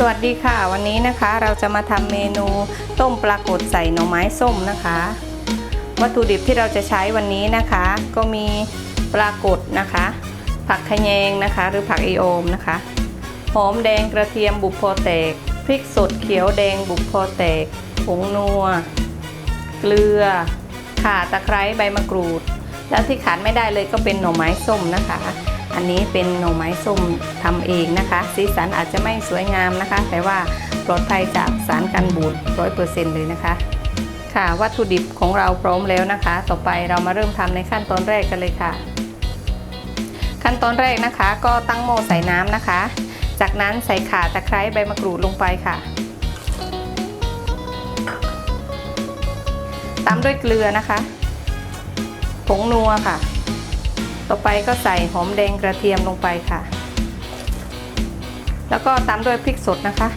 สวัสดีค่ะ วันนี้นะคะเราจะมาทำเมนูต้มปลากดใส่หน่อไม้ส้มนะคะ วัตถุดิบที่เราจะใช้วันนี้นะคะ ก็มีปลากดนะคะ ผักขยงนะคะ หรือผักอีโอมนะคะหอมแดงกระเทียมบุกโพอแตก พริกสดเขียวแดงบุกโพอแตกผงนัว เกลือข่าตะไคร้ใบมะกรูด แล้วที่ขาดไม่ได้เลยก็เป็นหน่อไม้ส้มนะคะ อันนี้เป็นหน่อไม้ส้มทำเองนะคะ สีสันอาจจะไม่สวยงามนะคะ แต่ว่าปลอดภัยจากสารกันบูดร้อยเปอร์เซ็นต์เลยนะคะ ค่ะวัตถุดิบของเราพร้อมแล้วนะคะ ต่อไปเรามาเริ่มทำในขั้นตอนแรกกันเลยค่ะ ขั้นตอนแรกนะคะ ก็ตั้งหม้อใส่น้ำนะคะ จากนั้นใส่ข่าตะไคร้ใบมะกรูดลงไปค่ะตามด้วยเกลือนะคะ ผงนัวค่ะ ต่อไปก็ใส่หอมแดงกระเทียมลงไปค่ะ แล้วก็ตามด้วยพริกสดนะคะ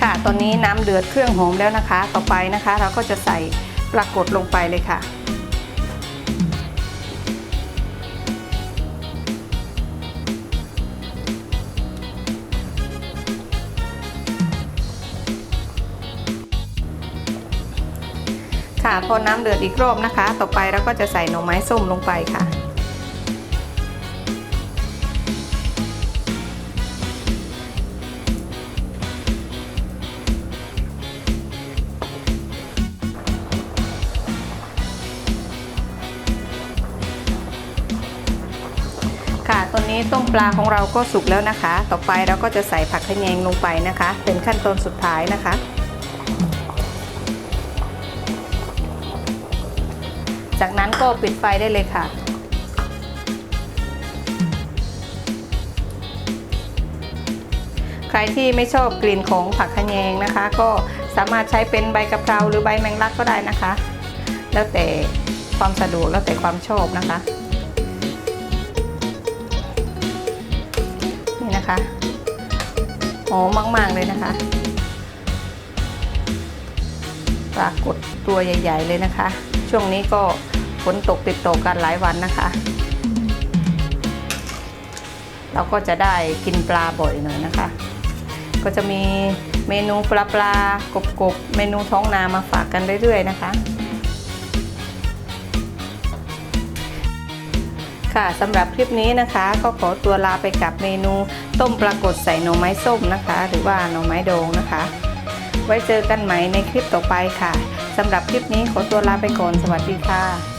ค่ะ ตอนนี้น้ำเดือดเครื่องหอมแล้วนะคะ ต่อไปนะคะ เราก็จะใส่ปลากดลงไปเลยค่ะ ค่ะ พอน้ำเดือดอีกรอบนะคะ ต่อไปเราก็จะใส่หน่อไม้ส้มลงไปค่ะ ค่ะตอนนี้ต้มปลาของเราก็สุกแล้วนะคะ ต่อไปเราก็จะใส่ผักขะแยงลงไปนะคะ เป็นขั้นตอนสุดท้ายนะคะ จากนั้นก็ปิดไฟได้เลยค่ะ ใครที่ไม่ชอบกลิ่นของผักขะแยงนะคะ ก็สามารถใช้เป็นใบกะเพราหรือใบแมงลักก็ได้นะคะ แล้วแต่ความสะดวกแล้วแต่ความชอบนะคะ นี่นะคะหอมมาก ๆ เลยนะคะ ปรากฏตัวใหญ่ ๆ เลยนะคะ ช่วงนี้ก็ฝนตกติดต่อกันหลายวันนะคะ เราก็จะได้กินปลาบ่อยหน่อยนะคะ ก็จะมีเมนูปลาปลากบกบเมนูท้องนามาฝากกันเรื่อยๆนะคะ ค่ะสำหรับคลิปนี้นะคะ ก็ขอตัวลาไปกับเมนูต้มปลากดใส่หน่อไม้ส้มนะคะ หรือว่าหน่อไม้ดองนะคะ ไว้เจอกันใหม่ในคลิปต่อไปค่ะ สำหรับคลิปนี้ขอตัวลาไปก่อน สวัสดีค่ะ